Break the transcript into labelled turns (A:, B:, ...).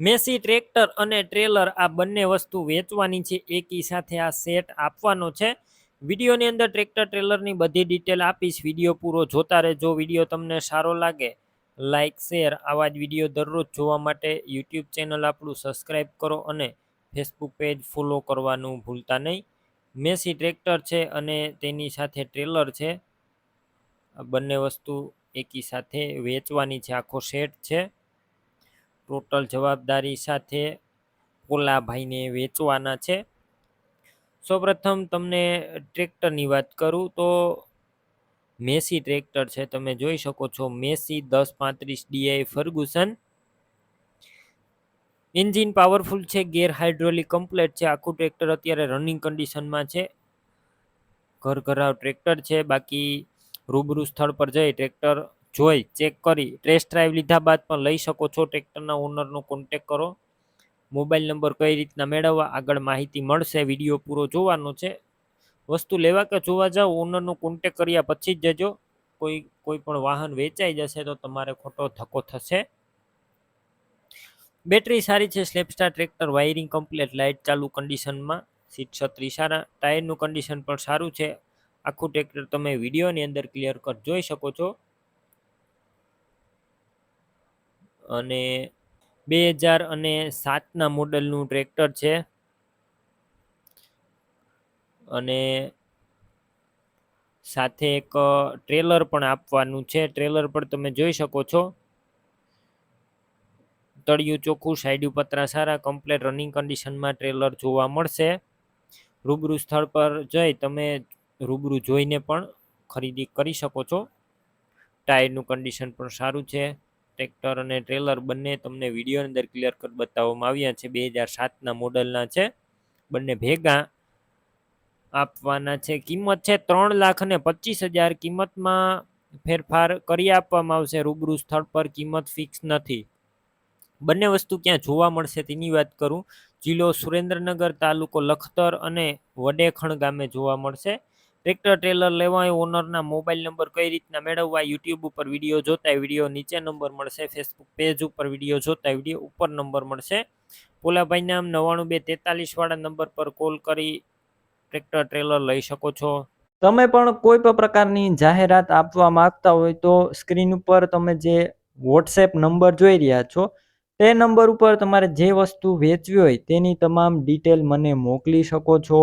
A: Massey tractor અને trailer આ બંને વસ્તુ વેચવાની છે. એકી સાથે આ સેટ આપવાનો છે. વિડીયોની અંદર ટ્રેક્ટર ટ્રેલરની બધી ડિટેલ આપીશ. વીડિયો પૂરો જોતા રહેજો. વીડિયો તમને સારો લાગે લાઇક શેર આવા જ વીડિયો દરરોજ જોવા માટે યુટ્યુબ ચેનલ આપણું સબસ્ક્રાઈબ કરો અને ફેસબુક પેજ ફોલો કરવાનું ભૂલતા નહીં. મેસી ટ્રેક્ટર છે અને તેની સાથે ટ્રેલર છે. આ બંને વસ્તુ એકી સાથે વેચવાની છે. આખો સેટ છે. ટોટલ જવાબદારી સાથે પોલાભાઈને વેચવાના છે. સૌપ્રથમ તમને ટ્રેક્ટરની વાત કરું તો મેસી ટ્રેક્ટર છે. તમે જોઈ શકો છો મેસી દસ પાંત્રીસ ડીઆઈ ફર્ગુસન. એન્જિન પાવરફુલ છે, ગેર હાઇડ્રોલિક કમ્પ્લેટ છે. આખું ટ્રેક્ટર અત્યારે રનિંગ કન્ડિશનમાં છે. ઘર ઘરાવ ટ્રેક્ટર છે. બાકી રૂબરૂ સ્થળ પર જઈ ટ્રેક્ટર જોઈ, ચેક કરી. ટેસ્ટ ડ્રાઈવ લીધા બાદ પણ લઈ શકો છો. ટ્રેક્ટરના ઓનરનો કોન્ટેક કરો. મોબાઈલ નંબર કઈ રીતના મેળવવા આગળ માહિતી મળશે. વીડિયો પૂરો જોવાનો છે. વસ્તુ લેવા કે જોવા જાઓ ઓનરનો કોન્ટેક કર્યા પછી જ જજો. કોઈ કોઈ પણ વાહન વેચાઈ જશે તો તમારે ખોટો ધક્કો થશે. બેટરી સારી છે. સ્લેપસ્ટાર ટ્રેક્ટર વાયરિંગ કમ્પ્લીટ. લાઇટ ચાલુ કન્ડિશનમાં. સીટ છત્રી સારા. ટાયરનું કન્ડિશન પણ સારું છે. આખું ટ્રેક્ટર તમે વિડીયોની અંદર ક્લિયર કટ જોઈ શકો છો. અને બે હજાર અને સાતના મોડલનું ટ્રેક્ટર છે. અને સાથે એક ટ્રેલર પણ આપવાનું છે. ટ્રેલર પર તમે જોઈ શકો છો. તળિયું ચોખ્ખું સાઈડ પતરા સારા, કમ્પ્લેટ રનિંગ કન્ડિશનમાં ટ્રેલર જોવા મળશે. રૂબરૂ સ્થળ પર જઈ તમે રૂબરૂ જોઈને પણ ખરીદી કરી શકો છો. ટાયરનું કન્ડિશન પણ સારું છે. ટ્રેક્ટર અને ટ્રેલર બંને તમને વિડીયોની અંદર ક્લિયર કટ બતાવવામાં આવ્યા છે. બે હજાર સાતના મોડલના છે. બંને ભેગા આપવાના છે. કિંમત છે ત્રણ લાખ અને પચીસ હજાર. કિંમતમાં ફેરફાર કરી આપવામાં આવશે. રૂબરૂ સ્થળ પર કિંમત ફિક્સ નથી. બંને વસ્તુ ક્યાં જોવા મળશે તેની વાત કરું. જિલ્લો સુરેન્દ્રનગર તાલુકો લખતર અને વડેખણ ગામે જોવા મળશે. ટ્રેક્ટર, ટ્રેલર લેવા હોય ઓનરના મોબાઈલ નંબર કઈ રીતના મેળવવા, યુટ્યુબ ઉપર વીડિયો જોતા વીડિયો નીચે નંબર મળશે, ફેસબુક પેજ ઉપર વીડિયો જોતા વીડિયો ઉપર નંબર મળશે. પોલાભાઈ નામ નવ્વાણું બે તેતાલીસ વાળા નંબર પર કોલ કરી ટ્રેક્ટર, ટ્રેલર લઈ શકો છો.
B: તમે પણ કોઈ પણ પ્રકારની જાહેરાત આપવા માંગતા હોય તો સ્ક્રીન ઉપર તમે જે વોટ્સએપ નંબર જોઈ રહ્યા છો, તે નંબર ઉપર તમારે જે વસ્તુ વેચવી હોય તેની તમામ ડિટેલ મને મોકલી શકો છો.